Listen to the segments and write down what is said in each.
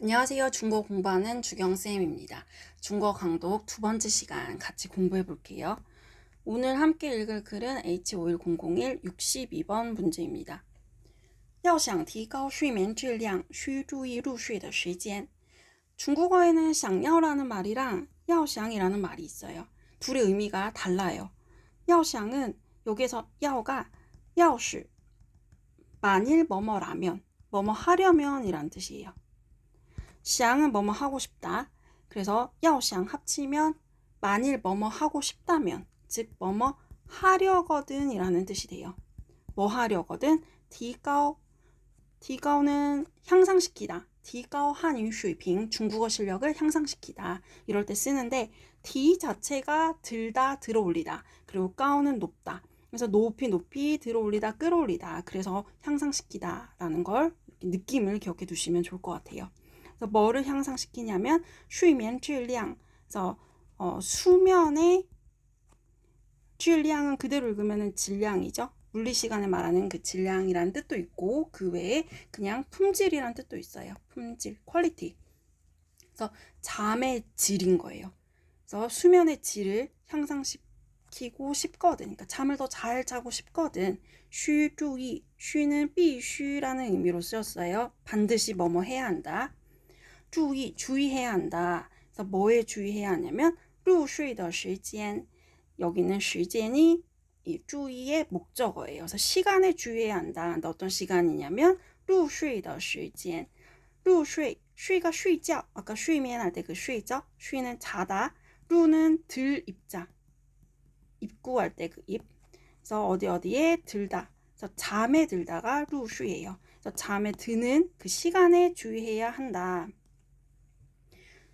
안녕하세요. 중국어 공부하는 주경쌤입니다. 중국어 강독 두 번째 시간 같이 공부해 볼게요. 오늘 함께 읽을 글은 H51001 62번 문제입니다. 要想提高睡眠质量,需注意入睡的时间. 중국어에는 想要라는 말이랑 要想이라는 말이 있어요. 둘의 의미가 달라요. 要想은 여기서 要가 要是 만일 뭐뭐라면 뭐뭐 하려면 이란 뜻이에요. 시향은 뭐뭐 하고 싶다. 그래서 야오시향 합치면 만일 뭐뭐 하고 싶다면 즉 뭐뭐 하려거든이라는 뜻이 돼요. 뭐 하려거든 디가오 디가오는 향상시키다. 디가오 한인 슈이핑 중국어 실력을 향상시키다. 이럴 때 쓰는데 디 자체가 들다 들어올리다. 그리고 가오는 높다. 그래서 높이 높이 들어올리다 끌어올리다. 그래서 향상시키다라는 걸 느낌을 기억해 두시면 좋을 것 같아요. 그래서 뭐를 향상시키냐면 수면 질량. 그래서 어, 수면의 질량은 그대로 읽으면 질량이죠. 물리 시간에 말하는 그 질량이라는 뜻도 있고 그 외에 그냥 품질이라는 뜻도 있어요. 품질, 퀄리티. 그래서 잠의 질인 거예요. 그래서 수면의 질을 향상시키고 싶거든. 그러니까 잠을 더 잘 자고 싶거든. 쉬, 뚜이, 쉬는 비쉬라는 의미로 쓰였어요. 반드시 뭐뭐 해야 한다. 注意, 주의해야 한다. 그래서 뭐에 주의해야 하냐면 入睡的时间. 여기는 时间이 이 주의의 목적어예요. 그래서 시간에 주의해야 한다. 근데 어떤 시간이냐면 入睡的时间.入睡, 쉬가 쉬자. 아까 睡眠 할 때 그 쉬죠? 쉬는 자다. 入는 들 입자. 입구할 때 그 입. 그래서 어디 어디에 들다. 그래서 잠에 들다가 入睡예요. 그래서 잠에 드는 그 시간에 주의해야 한다.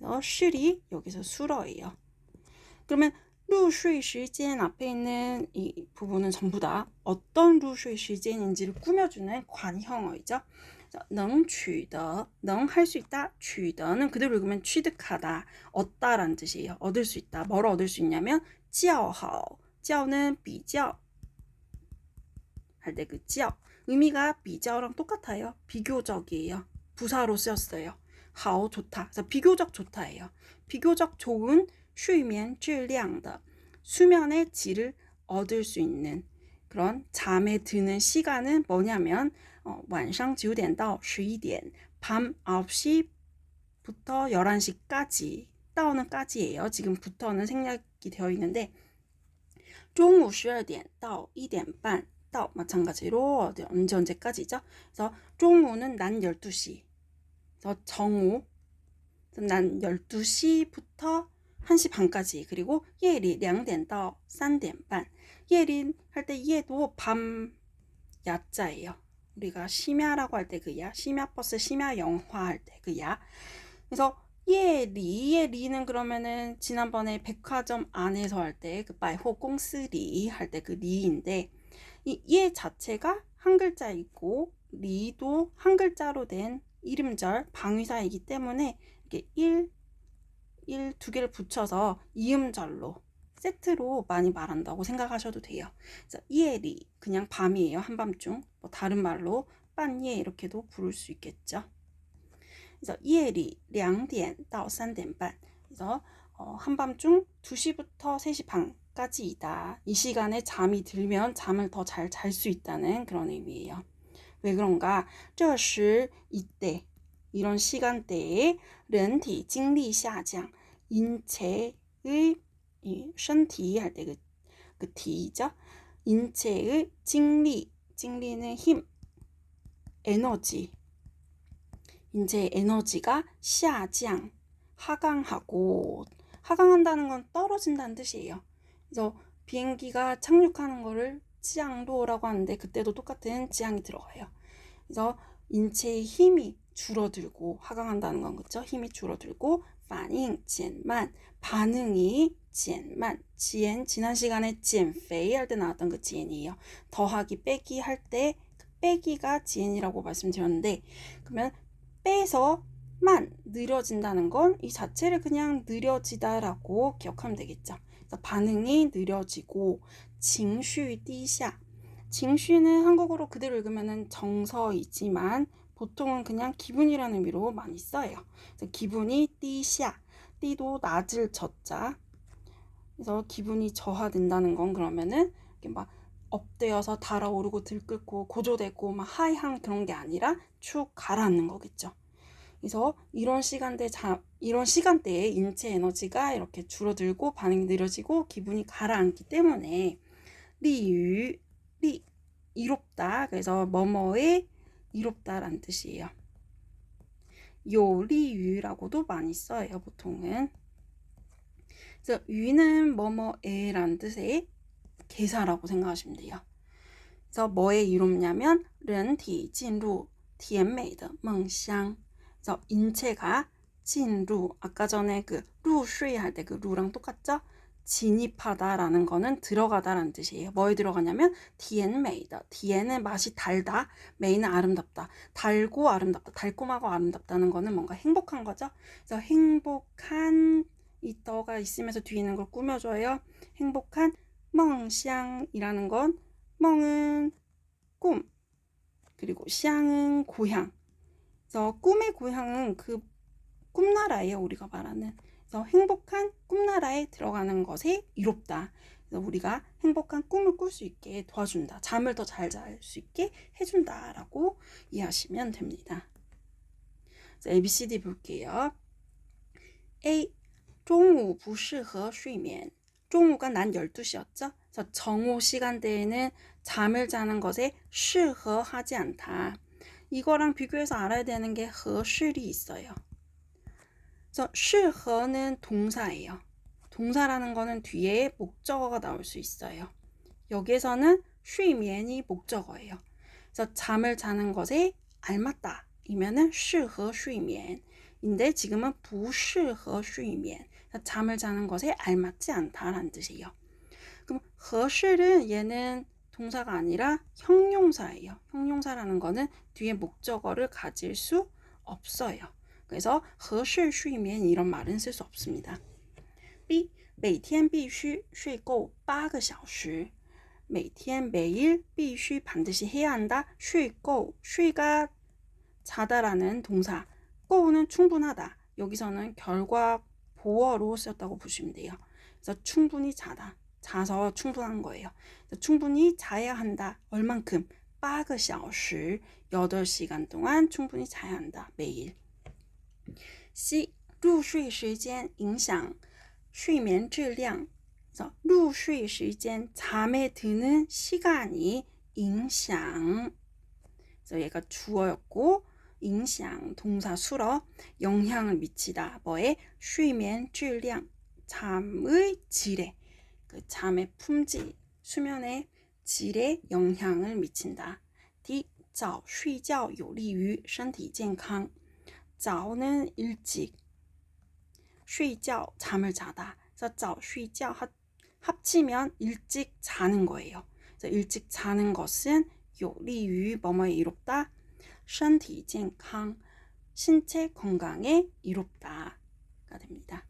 어, 그래서 슐이 여기서 술어예요. 그러면 루슈이 시젠 앞에 있는 이 부분은 전부 다 어떤 루슈이 시젠인지를 꾸며주는 관형어이죠. 능취더, 능할 수 있다, 취더는 그대로 읽으면 취득하다, 얻다라는 뜻이에요. 얻을 수 있다. 뭘 얻을 수 있냐면 지하오, 지하오는 비교 할때 그 지하 의미가 비교랑 똑같아요. 비교적이에요. 부사로 쓰였어요. 好 좋다. 그래서 비교적 좋다예요. 비교적 좋은 睡眠质量的 수면의 질을 얻을 수 있는 그런 잠에 드는 시간은 뭐냐면 어, 晚上9点到11点, 밤 9시부터 11시까지 따오는 까지예요. 지금부터는 생략이 되어 있는데 中午12点到1点半 到 마찬가지로 언제 언제까지죠? 그래서 中午는 난 12시. 그래서 정오 난 12시부터 1시 반까지 그리고 예리 2点到 3点半 예린 할 때 예도 밤 야자예요. 우리가 심야라고 할 때 그 야, 심야 버스 심야 영화 할 때 그 야. 그래서 예리 예리는 그러면은 지난번에 백화점 안에서 할 때 그 바이호 공스리 할 때 그 리인데 이 예 자체가 한 글자이고 리도 한 글자로 된 이름절 방위사이기 때문에 이게 1, 1, 두 개를 붙여서 이음절로 세트로 많이 말한다고 생각하셔도 돼요. 그래서 이에리 그냥 밤이에요. 한밤중. 뭐 다른 말로 빤예 이렇게도 부를 수 있겠죠. 그래서 이에리 2点到 3点半. 그래서 어, 한밤중 2시부터 3시 반까지이다. 이 시간에 잠이 들면 잠을 더 잘 잘 수 있다는 그런 의미예요. 왜 그런가? 这时 이때 이런 시간대에 人体精力下降 인체의 이身体 할 때 그 그 T죠. 인체의精力 精力는 힘 에너지 인체의 에너지가 下降 하강하고 하강한다는 건 떨어진다는 뜻이에요. 그래서 비행기가 착륙하는 거를 치앙도라고 하는데 그때도 똑같은 지양이 들어가요. 그래서 인체의 힘이 줄어들고 하강한다는 건 그렇죠? 힘이 줄어들고 반응, 지엔만 반응이 지엔만 지엔 지난 시간에 지엔페이 할 때 나왔던 그 지엔이에요. 더하기 빼기 할때 그 빼기가 지엔이라고 말씀드렸는데 그러면 빼서 만 느려진다는 건 이 자체를 그냥 느려지다라고 기억하면 되겠죠. 그러니까 반응이 느려지고 情绪低下 情绪는 한국어로 그대로 읽으면 정서이지만 보통은 그냥 기분이라는 의미로 많이 써요. 그래서 기분이 띠샤, 띠도 낮을 젖자. 그래서 기분이 저하된다는 건 그러면은 이렇게 막 업되어서 달아오르고 들끓고 고조되고 막 하이한 그런 게 아니라 축 가라앉는 거겠죠. 그래서 이런 시간대 자, 이런 시간대에 인체 에너지가 이렇게 줄어들고 반응이 느려지고 기분이 가라앉기 때문에 리유 리 이롭다 그래서 뭐뭐에 이롭다라는 뜻이에요. 요리유라고도 많이 써요 보통은. 그래서 유는 뭐뭐에라는 뜻의 개사라고 생각하시면 돼요. 그래서 뭐에 이롭냐면 人体进入甜美的梦乡 그래서 인체가 进入 아까 전에 그 루슈이 할때 그 루랑 똑같죠? 진입하다라는 거는 들어가다라는 뜻이에요. 뭐에 들어가냐면 디엔 메이다. 디엔은 맛이 달다. 메이는 아름답다. 달고 아름답다. 달콤하고 아름답다는 거는 뭔가 행복한 거죠. 그래서 행복한 이 떠가 있으면서 뒤에 있는 걸 꾸며줘요. 행복한 멍샹이라는 건 멍은 꿈 그리고 샹은 고향. 그래서 꿈의 고향은 그 꿈나라예요. 우리가 말하는. 그래서 행복한 꿈나라에 들어가는 것에 이롭다. 그래서 우리가 행복한 꿈을 꿀 수 있게 도와준다. 잠을 더 잘 잘 수 있게 해준다라고 이해하시면 됩니다. 자, ABCD 볼게요. A. 中午不适合睡眠. 中午가 난 12시였죠? 그래서 정오 시간대에는 잠을 자는 것에 适合 하지 않다. 이거랑 비교해서 알아야 되는 게 合适이 있어요. 그래서 适合는 동사예요. 동사라는 거는 뒤에 목적어가 나올 수 있어요. 여기에서는 睡眠이 목적어예요. 그래서 잠을 자는 것에 알맞다. 이면은 适合睡眠. 인데 지금은 不适合睡眠. 잠을 자는 것에 알맞지 않다라는 뜻이에요. 그럼 合适은 얘는 동사가 아니라 형용사예요. 형용사라는 거는 뒤에 목적어를 가질 수 없어요. 그래서 合适睡眠 이런 말은 쓸 수 없습니다. B 每天必须睡够八个小时.每天 매일 必须 반드시 해야 한다. 睡够 쉬가 자다라는 동사. 够는 충분하다. 여기서는 결과 보어로 쓰였다고 보시면 돼요. 그래서 충분히 자다. 자서 충분한 거예요. 충분히 자야 한다. 얼만큼? 8个小时. 8시간 동안 충분히 자야 한다. 매일. C. 入睡时间影响睡眠质量. 그래서 入睡时间 잠에 드는 시간이 影响. 그래서 얘가 주어였고 影响 동사 수러 영향을 미치다. 뭐에 睡眠质量 잠의 질에 그 잠의 품질 수면의 질에 영향을 미친다. D. 早睡觉有利于身体健康. 자오는 일찍, 쉬이죠 잠을 자다. 자오 쉬죠 합치면 일찍 자는 거예요. 그래서 일찍 자는 것은 요리유 뭐뭐에 이롭다. 신체 건강에 이롭다가 됩니다.